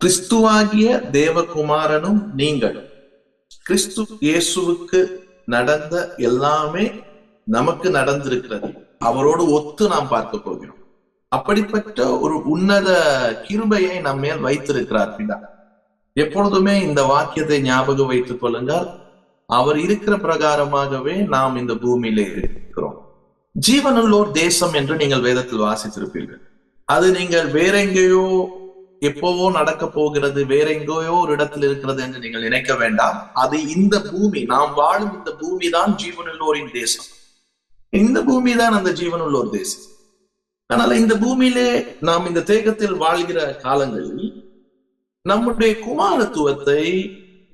கிறிஸ்துவாகிய தேவகுமாரனும் நீங்களும் கிறிஸ்து இயேசுவுக்கு நடந்த எல்லாமே நமக்கு நடந்திருக்கிறது. அவரோடு ஒத்து நாம் பார்க்க போகிறோம். அப்படிப்பட்ட ஒரு உன்னத கிருபையை நம்ம மேல் வைத்திருக்கிறார் பிதா. எப்பொழுதுமே இந்த வாக்கியத்தை ஞாபகம் வைத்துக் கொள்ளுங்கள். அவர் இருக்கிற பிரகாரமாகவே நாம் இந்த பூமியில இருக்கிறோம். ஜீவனுள்ளோர் தேசம் என்று நீங்கள் வேதத்தில் வாசித்திருப்பீர்கள். அது நீங்கள் வேற எங்கேயோ எப்போவோ நடக்க போகிறது வேற எங்கேயோ ஒரு இடத்தில் இருக்கிறது என்று நீங்கள் நினைக்க வேண்டாம். அது இந்த பூமி நாம் வாழும் இந்த பூமி தான் ஜீவனுள்ளோரின் தேசம். இந்த பூமி தான் அந்த ஜீவனுள்ளோர் தேசம். அதனால இந்த பூமியிலே நாம் இந்த தேகத்தில் வாழ்கிற காலங்களில் நம்முடைய குமாரத்துவத்தை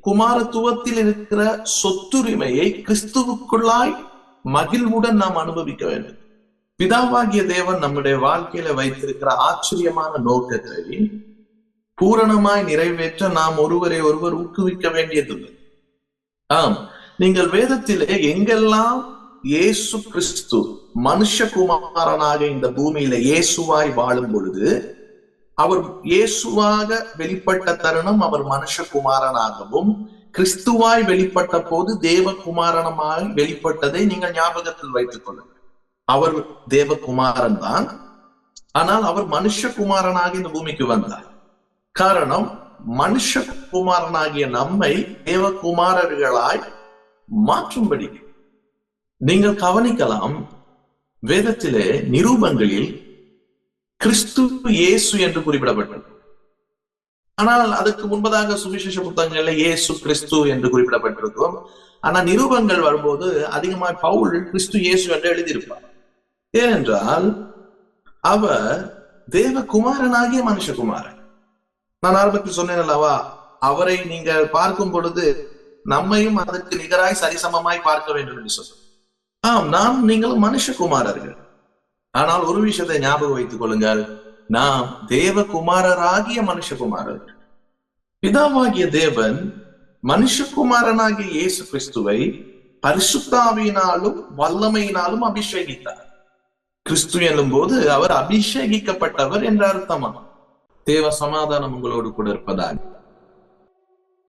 குமாரத்துவத்தில் இருக்கிற சொத்துரிமையை கிறிஸ்துவுக்குள்ளாய் மகிழ்வுடன் நாம் அனுபவிக்க வேண்டும். பிதாவாகிய தேவன் நம்முடைய வாழ்க்கையில வைத்திருக்கிற ஆச்சரியமான நோக்கத்தை பூரணமாய் நிறைவேற்ற நாம் ஒருவரை ஒருவர் ஊக்குவிக்க வேண்டியதில்லை ஆம் நீங்கள் வேதத்திலே எங்கெல்லாம் இயேசு கிறிஸ்து மனுஷகுமாரனாக இந்த பூமியில இயேசுவாய் வாழும் பொழுது அவர் இயேசுவாக வெளிப்பட்ட தருணம் அவர் மனுஷகுமாரனாகவும் கிறிஸ்துவாய் வெளிப்பட்ட போது தேவகுமாரனமாய் வெளிப்பட்டதை நீங்கள் ஞாபகத்தில் வைத்துக் கொள்ளுங்கள். அவர் தேவகுமாரன் தான் ஆனால் அவர் மனுஷகுமாரனாக இந்த பூமிக்கு வந்தார். காரணம் மனுஷகுமாரனாகிய நம்மை தேவகுமாரர்களாய் மாற்றும்படி. நீங்கள் கவனிக்கலாம் வேதத்திலே நிரூபங்களில் கிறிஸ்து இயேசு என்று குறிப்பிடப்பட்டது ஆனால் அதுக்கு முன்பதாக சுவிசேஷ புத்தகங்கள்ல இயேசு கிறிஸ்து என்று குறிப்பிடப்பட்டிருக்கும். ஆனா நிரூபங்கள் வரும்போது அதிகமாக பவுல் கிறிஸ்து இயேசு என்று எழுதியிருப்பார். ஏனென்றால் அவர் தேவகுமாரனாகிய மனுஷகுமாரன். நான் ஆரம்பத்தில் சொன்னேன் அல்லவா? அவரை நீங்கள் பார்க்கும் பொழுது நம்மையும் அதற்கு நிகராய் சரிசமமாய் பார்க்க வேண்டும் என்று சொன்னார் ஆம் நாம் நீங்களும் மனுஷகுமாரர்கள். ஆனால் ஒரு விஷயத்தை ஞாபகம் வைத்துக் கொள்ளுங்கள். நாம் தேவகுமாரராகிய மனுஷகுமாரர்கள். பிதாவாகிய தேவன் மனுஷகுமாரனாகிய இயேசு கிறிஸ்துவை பரிசுத்தாவினாலும் வல்லமையினாலும் அபிஷேகித்தார். கிறிஸ்து என்னும் போது அவர் அபிஷேகிக்கப்பட்டவர் என்ற அர்த்தமா? தேவ சமாதானம் உங்களோடு கூட இருப்பதாக.